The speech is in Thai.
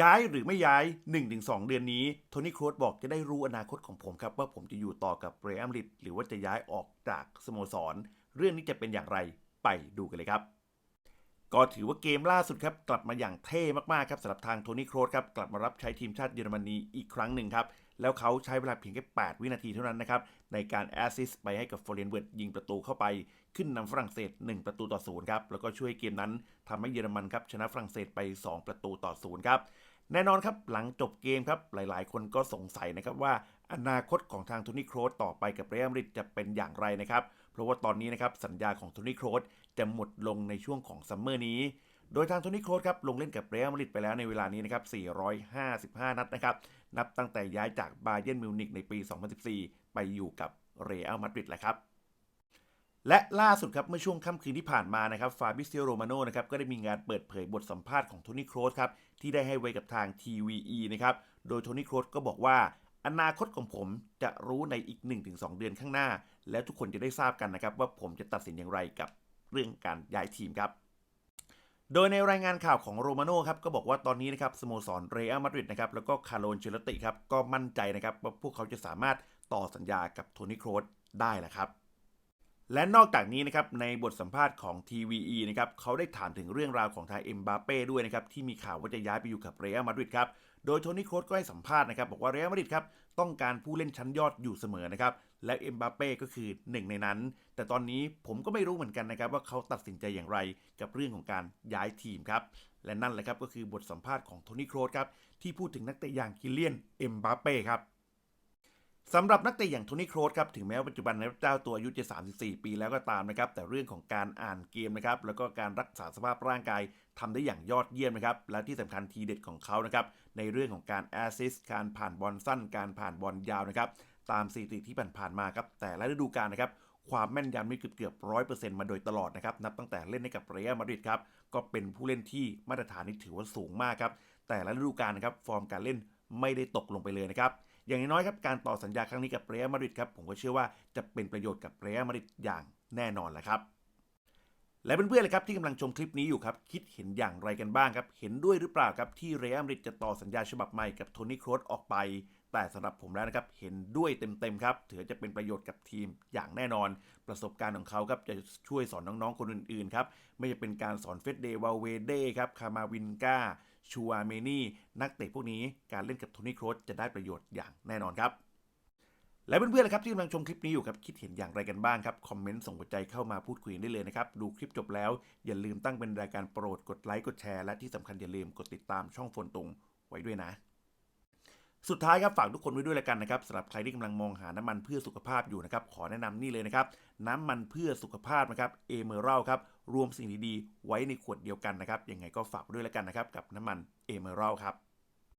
ย้ายหรือไม่ย้าย 1-2 เดือนนี้โทนี่ครูสบอกจะได้รู้อนาคตของผมครับ ว่าผมจะอยู่ต่อกับเรอัมลิดหรือว่าจะย้ายออกจากสโมสร เรื่องนี้จะเป็นอย่างไรไปดูกันเลยครับ ก็ถือว่าเกมล่าสุดครับกลับมาอย่างเท่มากๆครับสำหรับทางโทนี่โครสครับกลับมารับใช้ทีมชาติเยอรมนีอีกครั้งหนึ่งครับ แล้วเขาใช้เวลาเพียงแค่ 8 วินาทีเท่านั้นนะครับ ในการแอสซิสไปให้กับฟอร์เรนเวิร์ดยิงประตูเข้าไป ขึ้นนำฝรั่งเศส 1 ประตูต่อศูนย์ครับ แล้วก็ช่วยเกมนั้นทำให้เยอรมันครับชนะฝรั่งเศสไป 2 ประตูต่อศูนย์ครับแน่นอนครับหลังจบเกมครับหลาย ๆ คนก็สงสัยนะครับว่า อนาคตของทางโทนี่โครสต่อไปกับเรอัลมาดริดจะเป็นอย่างไรนะครับ เพราะว่าตอนนี้นะครับสัญญาของโทนี่โครสจะหมดลงในช่วงของซัมเมอร์นี้ โดยทางโทนี่โครสครับลงเล่นกับเรอัลมาดริดไปแล้วในเวลานี้นะครับ455 นัดนะครับ นับตั้งแต่ย้ายจากบาเยิร์นมิวนิกในปี 2014 ไปอยู่กับเรอัลมาดริดแหละครับและล่าสุดครับเมื่อช่วงค่ำคืนที่ผ่านมานะครับฟาบิเซียโรมาโนนะครับก็ได้มีงานเปิดเผยบทสัมภาษณ์ของโทนี่โครสครับที่ได้ให้ไว้กับทาง TVE นะครับโดยโทนี่โครสก็บอกว่า อนาคตของผมจะรู้ในอีก 1-2 เดือนข้างหน้า แล้วทุกคนจะได้ทราบกันนะครับว่าผมจะตัดสินอย่างไรกับเรื่องการย้ายทีมครับ โดยในรายงานข่าวของโรมาโน่ครับก็บอกว่าตอนนี้นะครับสโมสรเรอัลมาดริดนะครับแล้วก็คาร์โลนเชลติครับก็มั่นใจนะครับว่าพวกเขาจะสามารถต่อสัญญากับโทนี่โครสได้แหละครับ และนอกจากนี้นะครับในบทสัมภาษณ์ของ TVE นะครับเขาได้ถามถึงเรื่องราวของทางเอ็มบาเป้ด้วยนะครับที่มีข่าวว่าจะย้ายไปอยู่กับเรอัลมาดริดครับโดยโทนี่โครสก็ให้สัมภาษณ์นะครับบอกว่าเรอัลมาดริดครับต้องการผู้เล่นชั้นยอดอยู่เสมอนะครับและเอ็มบาเป้ก็คือหนึ่งในนั้น แต่ตอนนี้ผมก็ไม่รู้เหมือนกันนะครับว่าเขาตัดสินใจอย่างไรกับเรื่องของการย้ายทีมครับและนั่นแหละครับก็คือบทสัมภาษณ์ของโทนี่โครสครับที่พูดถึงนักเตะอย่างคิเลียนเอ็มบาเป้ครับ สำหรับนักเตะอย่างโทนี่โครสครับถึงแม้ว่าปัจจุบันนักเจ้าตัวอายุจะ34 ปีแล้วก็ตามนะครับแต่เรื่องของการอ่านเกมนะครับแล้วก็การรักษาสภาพร่างกายทำได้อย่างยอดเยี่ยมนะครับและที่สำคัญทีเด็ดของเขานะครับในเรื่องของการแอสซิสต์การผ่านบอลสั้น การผ่านบอลยาวนะครับตามสถิติที่ผ่านๆมาครับแต่ละฤดูกาลนะครับความแม่นยำนี่เกือบเกือบร้อยเปอร์เซ็นต์มาโดยตลอดนะครับนับตั้งแต่เล่นให้กับเรอัลมาดริดครับก็เป็นผู้เล่นที่มาตรฐานนี่ถือว่าสูงมากครับแต่ละฤดูกาลนะครับฟอร์มการเล่นไม่ได้ตกลงไปเลยนะครับ อย่างน้อยครับการต่อสัญญาครั้งนี้กับเรอัลมาดริดครับผมก็เชื่อว่าจะเป็นประโยชน์กับเรอัลมาดริดอย่างแน่นอนแหละครับ และเพื่อนๆเลยครับที่กำลังชมคลิปนี้อยู่ครับคิดเห็นอย่างไรกันบ้างครับ เห็นด้วยหรือเปล่าครับที่เรอัลมาดริดจะต่อสัญญาฉบับใหม่กับโทนี่โครสออกไป แต่สำหรับผมแล้วนะครับเห็นด้วยเต็มๆครับถือจะเป็นประโยชน์กับทีมอย่างแน่นอน ประสบการณ์ของเขาครับจะช่วยสอนน้องๆคนอื่นๆครับไม่ว่เป็นการสอนเฟสเดวาเวเดครับคามาวินกา ชูอาเมนี่นักเตะพวกนี้การเล่นกับโทนี่โครสจะได้ประโยชน์อย่างแน่นอนครับ และเพื่อนๆนะครับที่กำลังชมคลิปนี้อยู่ครับคิดเห็นอย่างไรกันบ้างครับคอมเมนต์ส่งหัวใจเข้ามาพูดคุยได้เลยนะครับดูคลิปจบแล้ว อย่าลืมตั้งเป็นรายการโปรดกดไลค์กดแชร์และที่สำคัญอย่าลืมกดติดตามช่องโฟนตุงไว้ด้วยนะ สุดท้ายครับฝากทุกคนไว้ด้วยแล้วกันนะครับสำหรับใครที่กำลังมองหาน้ำมันเพื่อสุขภาพอยู่นะครับขอแนะนำนี่เลยนะครับน้ำมันเพื่อสุขภาพนะครับเอเมอรัลครับรวมสิ่งดีๆไว้ในขวดเดียวกันนะครับยังไงก็ฝากด้วยแล้วกันนะครับกับน้ำมันเอเมอรัลครับ